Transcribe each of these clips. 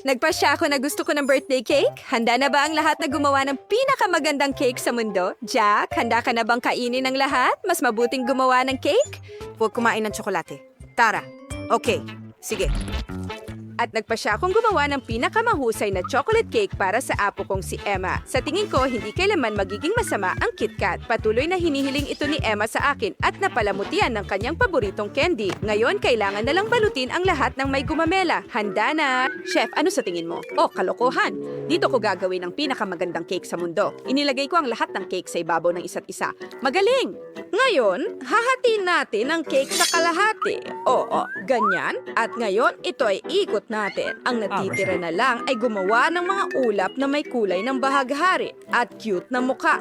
Nagpasya ako na gusto ko ng birthday cake. Handa na ba ang lahat na gumawa ng pinakamagandang cake sa mundo? Jack, handa ka na bang kainin ng lahat? Mas mabuting gumawa ng cake? Huwag kumain ng tsokolate. Tara. Okay. Sige. At nagpasya akong gumawa ng pinakamahusay na chocolate cake para sa apo kong si Emma. Sa tingin ko, hindi kailanman magiging masama ang KitKat. Patuloy na hinihiling ito ni Emma sa akin at napalamutian ng kanyang paboritong candy. Ngayon, kailangan na lang balutin ang lahat ng may gumamela. Handa na! Chef, ano sa tingin mo? Oh, kalokohan! Dito ko gagawin ang pinakamagandang cake sa mundo. Inilagay ko ang lahat ng cake sa ibabaw ng isa't isa. Magaling! Ngayon, hahatiin natin ang cake sa kalahati. Oo, ganyan. At ngayon, ito ay ikot natin. Ang natitira na lang ay gumawa ng mga ulap na may kulay ng bahaghari at cute na muka.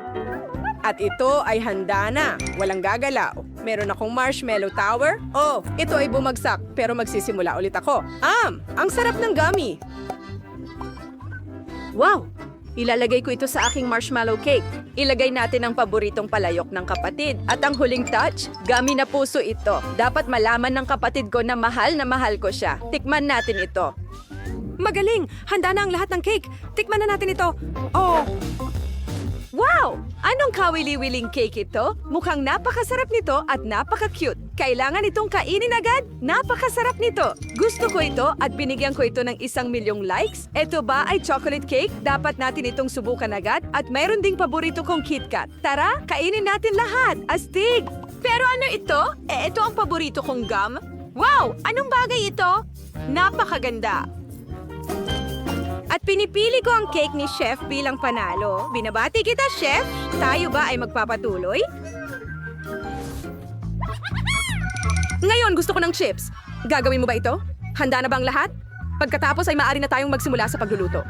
At ito ay handa na. Walang gagalaw. Meron akong marshmallow tower. Oh, ito ay bumagsak pero magsisimula ulit ako. Am, ang sarap ng gummy. Wow! Ilalagay ko ito sa aking marshmallow cake. Ilagay natin ang paboritong palayok ng kapatid. At ang huling touch, gami na puso ito. Dapat malaman ng kapatid ko na mahal na mahal ko siya. Tikman natin ito. Magaling! Handa na ang lahat ng cake. Tikman na natin ito. Oh! Wow! Anong kawili-wiling cake ito? Mukhang napakasarap nito at napaka-cute. Kailangan itong kainin agad? Napakasarap nito. Gusto ko ito at binigyan ko ito ng isang milyong likes. Ito ba ay chocolate cake? Dapat natin itong subukan agad at mayroon ding paborito kong KitKat. Tara, kainin natin lahat. Astig! Pero ano ito? Eh, ito ang paborito kong gum. Wow! Anong bagay ito? Napakaganda. At pinipili ko ang cake ni Chef bilang panalo. Binabati kita, Chef. Tayo ba ay magpapatuloy? Ngayon, gusto ko ng chips. Gagawin mo ba ito? Handa na ba ang lahat? Pagkatapos ay maaari na tayong magsimula sa pagluluto.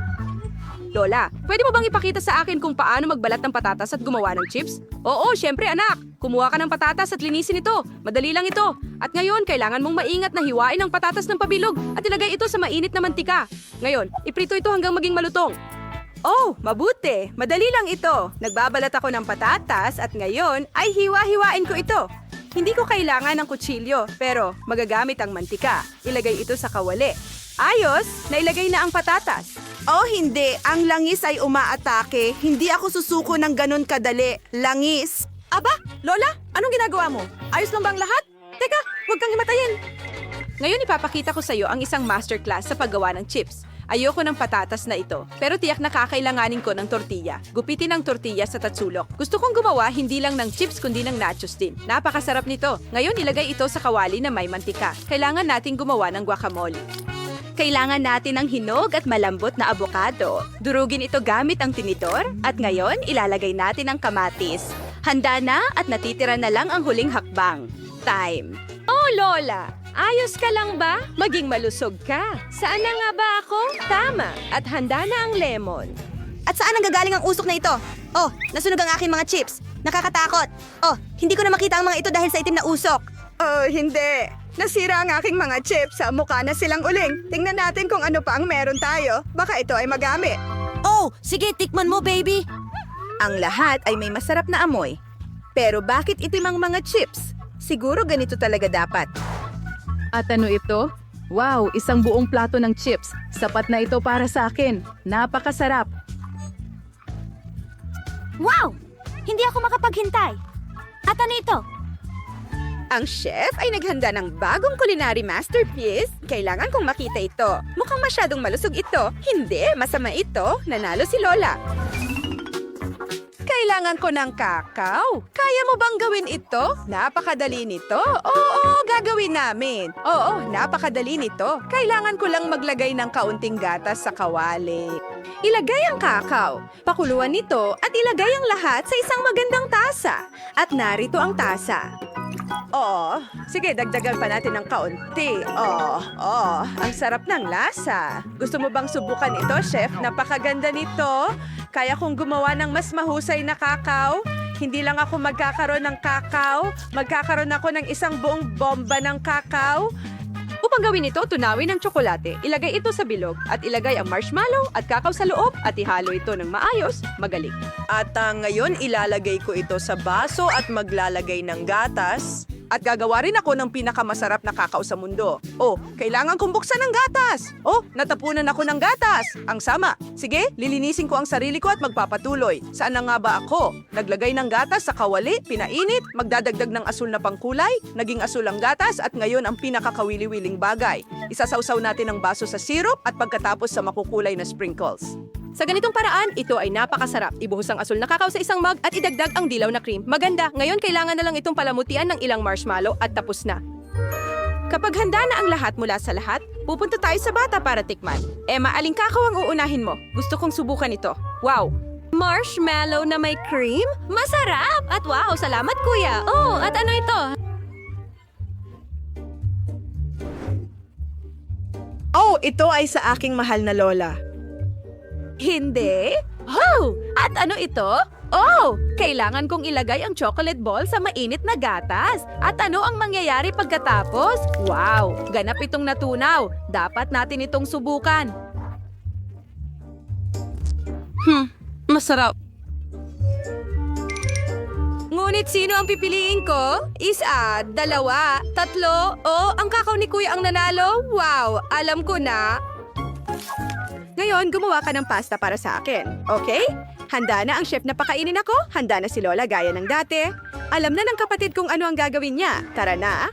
Lola, pwede mo bang ipakita sa akin kung paano magbalat ng patatas at gumawa ng chips? Oo, syempre anak. Kumuha ka ng patatas at linisin ito. Madali lang ito. At ngayon, kailangan mong maingat na hiwain ang patatas ng pabilog at ilagay ito sa mainit na mantika. Ngayon, iprito ito hanggang maging malutong. Oh, mabuti. Madali lang ito. Nagbabalat ako ng patatas at ngayon ay hiwa-hiwain ko ito. Hindi ko kailangan ng kutsilyo, pero magagamit ang mantika. Ilagay ito sa kawali. Ayos, nailagay na ang patatas. Oh, hindi. Ang langis ay umaatake. Hindi ako susuko ng ganun kadali. Langis. Aba, Lola, anong ginagawa mo? Ayos lang bang lahat? Teka, huwag kang himatayin. Ngayon ipapakita ko sa iyo ang isang masterclass sa paggawa ng chips. Ayoko ng patatas na ito, pero tiyak na kakailanganin ko ng tortilla. Gupitin ang tortilla sa tatsulok. Gusto kong gumawa hindi lang ng chips kundi ng nachos din. Napakasarap nito. Ngayon ilagay ito sa kawali na may mantika. Kailangan nating gumawa ng guacamole. Kailangan natin ng hinog at malambot na abokado. Durugin ito gamit ang tinidor at ngayon ilalagay natin ang kamatis. Handa na at natitira na lang ang huling hakbang. Time. Oh, Lola! Ayos ka lang ba? Maging malusog ka. Saan na nga ba ako? Tama. At handa na ang lemon. At saan ang gagaling ang usok na ito? Oh, nasunog ang aking mga chips. Nakakatakot. Oh, hindi ko na makita ang mga ito dahil sa itim na usok. Oh, hindi. Nasira ang aking mga chips sa mukha na silang uling. Tingnan natin kung ano pa ang meron tayo. Baka ito ay magamit. Oh, sige, tikman mo, baby. Ang lahat ay may masarap na amoy. Pero bakit itim ang mga chips? Siguro ganito talaga dapat. At ano ito? Wow, isang buong plato ng chips. Sapat na ito para sa akin. Napakasarap. Wow! Hindi ako makapaghintay. At ano ito? Ang chef ay naghanda ng bagong culinary masterpiece. Kailangan kong makita ito. Mukhang masyadong malusog ito. Hindi, masama ito. Nanalo si Lola. Kailangan ko ng kakao. Kaya mo bang gawin ito? Napakadali nito. Oo, gagawin namin. Oo, napakadali nito. Kailangan ko lang maglagay ng kaunting gatas sa kawali. Ilagay ang kakao, pakuluan nito at ilagay ang lahat sa isang magandang tasa. At narito ang tasa. Oo. Sige, dagdagan pa natin ng kaunti. Oo, oo. Ang sarap ng lasa. Gusto mo bang subukan ito, chef? Napakaganda nito. Kaya kong gumawa ng mas mahusay na kakao. Hindi lang ako magkakaroon ng kakao, magkakaroon ako ng isang buong bomba ng kakao. Upang gawin ito, tunawin ang tsokolate. Ilagay ito sa bilog at ilagay ang marshmallow at kakao sa loob at ihalo ito ng maayos. Magaling. At ah, ngayon ilalagay ko ito sa baso at maglalagay ng gatas. At gagawa rin ako ng pinakamasarap na kakao sa mundo. Oh, kailangan kong buksan ng gatas. Oh, natapunan ako ng gatas. Ang sama. Sige, lilinisin ko ang sarili ko at magpapatuloy. Saan na nga ba ako? Naglagay ng gatas sa kawali, pinainit, magdadagdag ng asul na pangkulay, naging asul ang gatas at ngayon ang pinakakawili-wiling bagay. Isasawsaw natin ang baso sa syrup at pagkatapos sa makukulay na sprinkles. Sa ganitong paraan, ito ay napakasarap. Ibuhos ang asul na kakao sa isang mug at idagdag ang dilaw na cream. Maganda, ngayon kailangan na lang itong palamutian ng ilang marshmallow at tapos na. Kapag handa na ang lahat mula sa lahat, pupunta tayo sa bata para tikman. Emma, aling kakao ang uunahin mo? Gusto kong subukan ito. Wow! Marshmallow na may cream? Masarap! At wow, salamat kuya! Oh, at ano ito? Oh, ito ay sa aking mahal na lola. Hindi? Oh! At ano ito? Oh! Kailangan kong ilagay ang chocolate ball sa mainit na gatas. At ano ang mangyayari pagkatapos? Wow! Ganap itong natunaw. Dapat natin itong subukan. Hmm, masarap. Ngunit sino ang pipiliin ko? Isa, dalawa, tatlo, o ang kakao ni kuya ang nanalo? Wow, alam ko na. Ngayon, gumawa ka ng pasta para sa akin. Okay? Handa na ang chef na pakainin ako? Handa na si Lola gaya ng dati? Alam na ng kapatid kung ano ang gagawin niya. Tara na.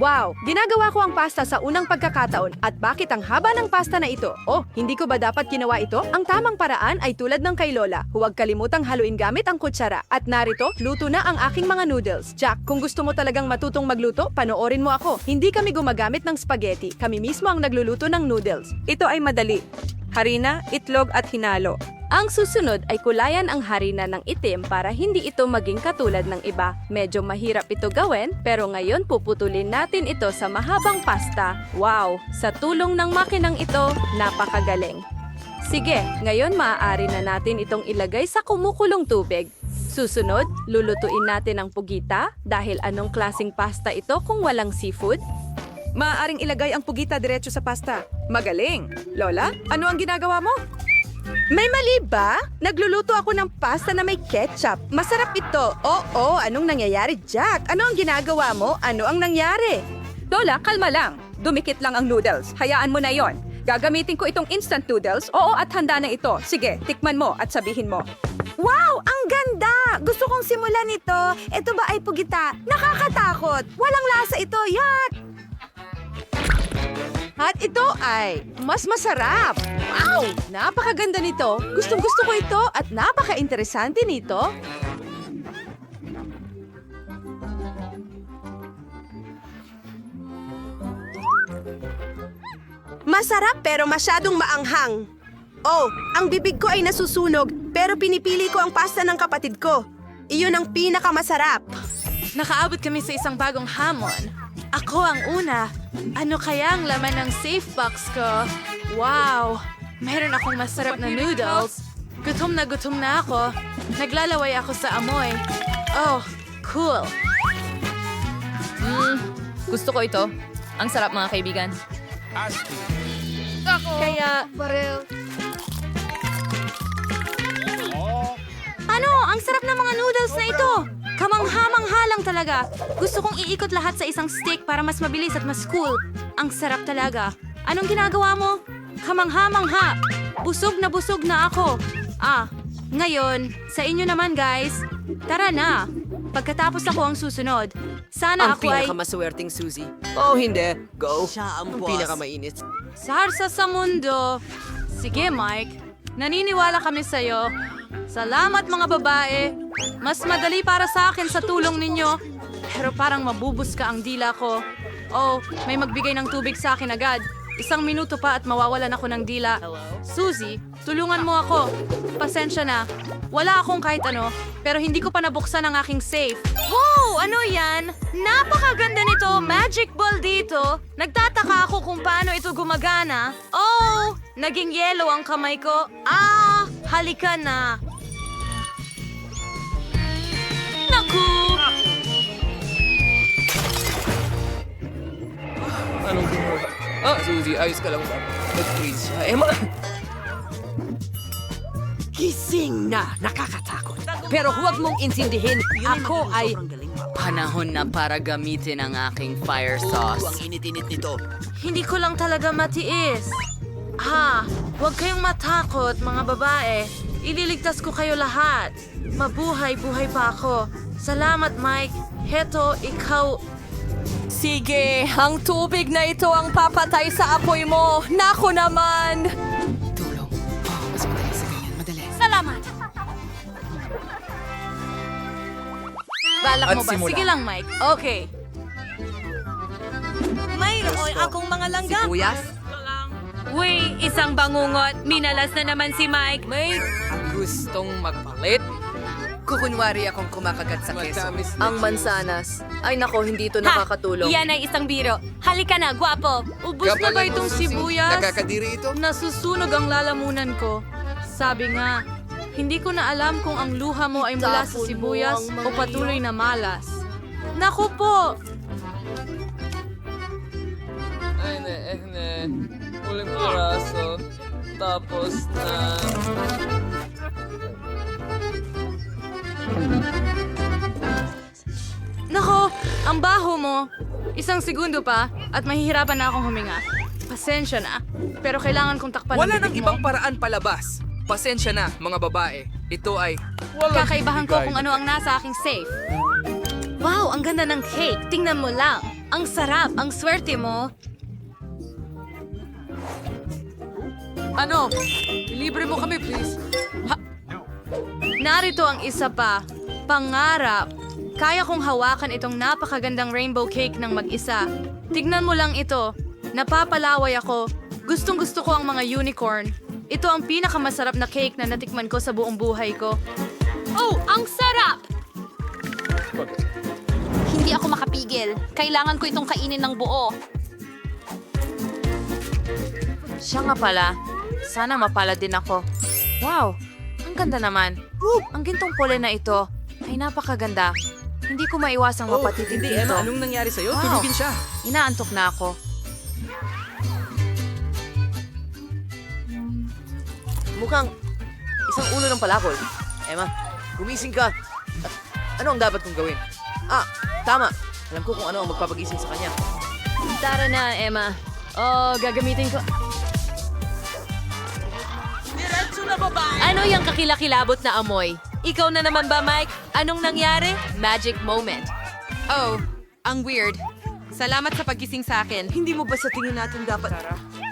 Wow! Ginagawa ko ang pasta sa unang pagkakataon at bakit ang haba ng pasta na ito? Oh, hindi ko ba dapat ginawa ito? Ang tamang paraan ay tulad ng kay Lola. Huwag kalimutang haluin gamit ang kutsara. At narito, luto na ang aking mga noodles. Jack, kung gusto mo talagang matutong magluto, panoorin mo ako. Hindi kami gumagamit ng spaghetti. Kami mismo ang nagluluto ng noodles. Ito ay madali. Harina, itlog at hinalo. Ang susunod ay kulayan ang harina ng itim para hindi ito maging katulad ng iba. Medyo mahirap ito gawin, pero ngayon puputulin natin ito sa mahabang pasta. Wow! Sa tulong ng makinang ito, napakagaling. Sige, ngayon maaari na natin itong ilagay sa kumukulong tubig. Susunod, lulutuin natin ang pugita dahil anong klasing pasta ito kung walang seafood? Maaaring ilagay ang pugita diretso sa pasta. Magaling! Lola, ano ang ginagawa mo? May mali ba? Nagluluto ako ng pasta na may ketchup. Masarap ito. Oo, anong nangyayari, Jack? Ano ang ginagawa mo? Ano ang nangyari? Lola, kalma lang. Dumikit lang ang noodles. Hayaan mo na yon. Gagamitin ko itong instant noodles. Oo, at handa na ito. Sige, tikman mo at sabihin mo. Wow! Ang ganda! Gusto kong simulan ito. Ito ba ay pugita? Nakakatakot! Walang lasa ito! Yak! At ito ay mas masarap. Wow! Napakaganda nito. Gustong gusto ko ito at napaka-interesante nito. Masarap pero masyadong maanghang. Oh, ang bibig ko ay nasusunog pero pinipili ko ang pasta ng kapatid ko. Iyon ang pinakamasarap. Nakaabot kami sa isang bagong hamon. Ako ang una. Ano kaya ang laman ng safe box ko? Wow! Meron akong masarap na noodles. Gutom na gutom na ako. Naglalaway ako sa amoy. Oh, cool. Mm, gusto ko ito. Ang sarap mga kaibigan. Kaya, Ano? Ang sarap ng mga noodles na ito! Kamangha-mangha lang talaga. Gusto kong iikot lahat sa isang stick para mas mabilis at mas cool. Ang sarap talaga. Anong ginagawa mo? Kamangha-mangha. Busog na busog na ako. Ah, ngayon, sa inyo naman guys. Tara na. Pagkatapos ako ang susunod. Sana Ang ako ay... pinakamaswerteng Suzy. Oh, hindi. Go. Siya ang, pinakamainit. sarsa sa mundo. Sige, Mike. Naniniwala kami sa'yo. Salamat mga babae. Mas madali para sa akin sa tulong ninyo. Pero parang mabubus ka ang dila ko. Oh, may magbigay ng tubig sa akin agad. Isang minuto pa at mawawalan ako ng dila. Suzy, tulungan mo ako. Pasensya na. Wala akong kahit ano, pero hindi ko pa nabuksan ang aking safe. Wow! Ano yan? Napakaganda nito! Magic ball dito! Nagtataka ako kung paano ito gumagana. Oh! Naging yellow ang kamay ko. Ah! Halika na! Naku! Anong gumawa? Ah, Suzy, ayos ka lang ba? Nag-freeze siya. Emma! Gising na nakakatakot. Pero huwag mong insindihin, ako ay Panahon na para gamitin ang aking fire sauce. Hindi ko lang talaga matiis. Ha, huwag kayong matakot, mga babae. Ililigtas ko kayo lahat. Mabuhay-buhay pa ako. Salamat, Mike. Heto, ikaw... Sige, ang tubig na ito ang papatay sa apoy mo. Nako naman! Tulong. Oh, mas madali sa ganyan. Madali. Salamat! Balak At mo ba? simula. Sige lang, Mike. Okay. Mayroon akong mga langga. Sibuyas? Uy, isang bangungot. Minalas na naman si Mike. May gustong magpalit? Kukunwari akong kumakagat sa keso. Ang mansanas. Ay nako, hindi ito nakakatulong. Yan ay isang biro. Halika na, gwapo. Ubus na ba itong sibuyas? Nakakadiri ito? Nasusunog ang lalamunan ko. Sabi nga, hindi ko na alam kung ang luha mo ay mula sa sibuyas o patuloy na malas. Naku po! Ay, ne, eh, ne. Huling piraso. Tapos na... Nako, ang baho mo. Isang segundo pa at mahihirapan na akong huminga. Pasensya na, pero kailangan kong takpan Wala ang nang ibang mo. paraan palabas. Pasensya na, mga babae. Ito ay... Kakaibahan ko kung ano ang nasa aking safe. Wow, ang ganda ng cake. Tingnan mo lang. Ang sarap, ang swerte mo. Ano? Libre mo kami, please. Narito ang isa pa. Pangarap. Kaya kong hawakan itong napakagandang rainbow cake ng mag-isa. Tignan mo lang ito. Napapalaway ako. Gustong gusto ko ang mga unicorn. Ito ang pinakamasarap na cake na natikman ko sa buong buhay ko. Oh, ang sarap! Hindi ako makapigil. Kailangan ko itong kainin ng buo. Siya nga pala. Sana mapala din ako. Wow, ganda naman. Ang gintong pula na ito ay napakaganda. Hindi ko maiwasang mapatitig Hindi, dito. Emma. Anong nangyari sa'yo? Wow. Tumigin siya. Inaantok na ako. Mukhang isang ulo ng palakol. Emma, gumising ka. At ano ang dapat kong gawin? Ah, tama. Alam ko kung ano ang magpapagising sa kanya. Tara na, Emma. Oh, gagamitin ko. Ano yung kakilakilabot na amoy? Ikaw na naman ba, Mike? Anong nangyari? Magic moment. Oh, ang weird. Salamat sa pagising sa akin. Hindi mo ba sa tingin natin dapat...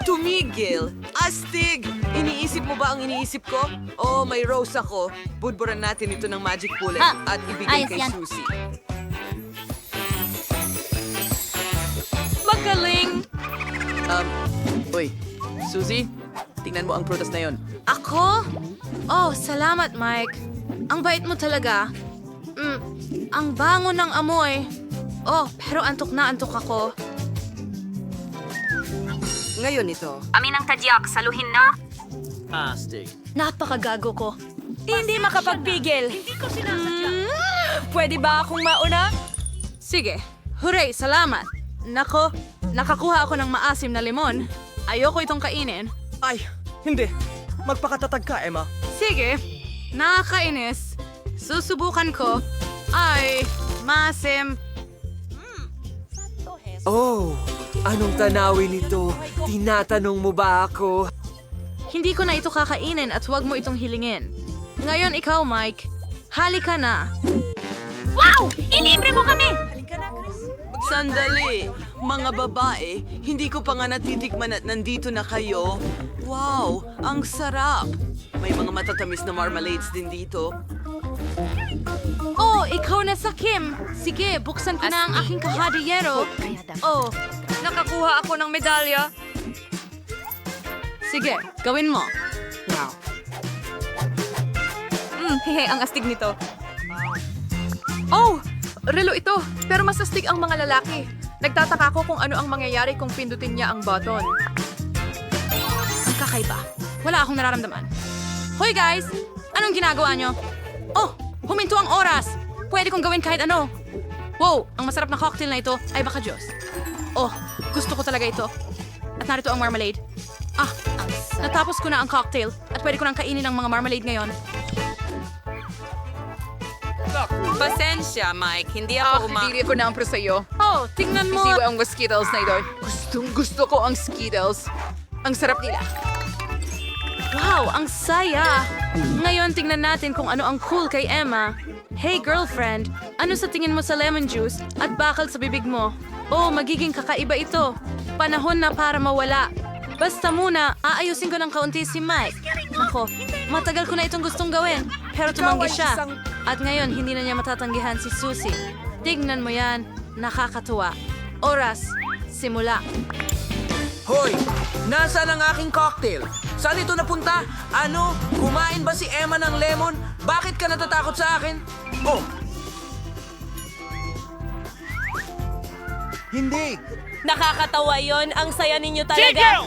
Tumigil! Astig! Iniisip mo ba ang iniisip ko? Oh, may rose ako. Budburan natin ito ng magic bullet Ha, at ibigay ayos kay yan. Susie. Magaling! Um, uy, Susie, tingnan mo ang prutas na yon. Ako? Oh, salamat, Mike. Ang bait mo talaga. Mm, ang bango ng amoy. Oh, pero antok na antok ako. Ngayon ito. Amin ang tadyak, saluhin na. Napakagago ko. Hindi makapagpigil. Hindi ko sinasadya. pwede ba akong mauna? Sige. Hooray, salamat. Nako, nakakuha ako ng maasim na limon. Ayoko itong kainin. Ay, hindi. Magpakatatag ka, Emma. Sige, nakakainis. Susubukan ko. Ay, maasim. Oh, anong tanawin ito? Tinatanong mo ba ako? Hindi ko na ito kakainin at huwag mo itong hilingin. Ngayon ikaw, Mike. Halika na. Wow! Ilibre mo kami! Sandali, mga babae, hindi ko pa nga natitikman at nandito na kayo. Wow, ang sarap! May mga matatamis na marmalades din dito. Oh, ikaw na sa Kim. Sige, buksan ko na ang aking kahadiyero. Oh, nakakuha ako ng medalya. Sige, gawin mo. Wow. Hmm, hehe, ang astig nito. Oh! Relo ito, pero mas astig ang mga lalaki. Nagtataka ko kung ano ang mangyayari kung pindutin niya ang button. Ang kakaiba. Wala akong nararamdaman. Hoy guys! Anong ginagawa nyo? Oh! Huminto ang oras! Pwede kong gawin kahit ano. Wow! Ang masarap na cocktail na ito ay baka Diyos. Oh! Gusto ko talaga ito. At narito ang marmalade. Ah! Natapos ko na ang cocktail at pwede ko nang kainin ang mga marmalade ngayon. Pasensya, Mike. Hindi Ah, ako uma... hindi ko na ampro sa'yo. Oh, tingnan mo. Siwa ang Skittles na ito. Gustong gusto ko ang Skittles. Ang sarap nila. Wow, ang saya! Ngayon, tingnan natin kung ano ang cool kay Emma. Hey, girlfriend, ano sa tingin mo sa lemon juice at bakal sa bibig mo? Oh, magiging kakaiba ito. Panahon na para mawala. Basta muna, aayusin ko ng kaunti si Mike. Nako, matagal ko na itong gustong gawin. Pero tumanggi siya. At ngayon, hindi na niya matatanggihan si Susie. Tignan mo yan. Nakakatuwa. Oras. Simula. Hoy! Nasaan ang aking cocktail? Saan ito napunta? Ano? Kumain ba si Emma ng lemon? Bakit ka natatakot sa akin? Oh! Hindi! Nakakatawa yon Ang saya ninyo talaga.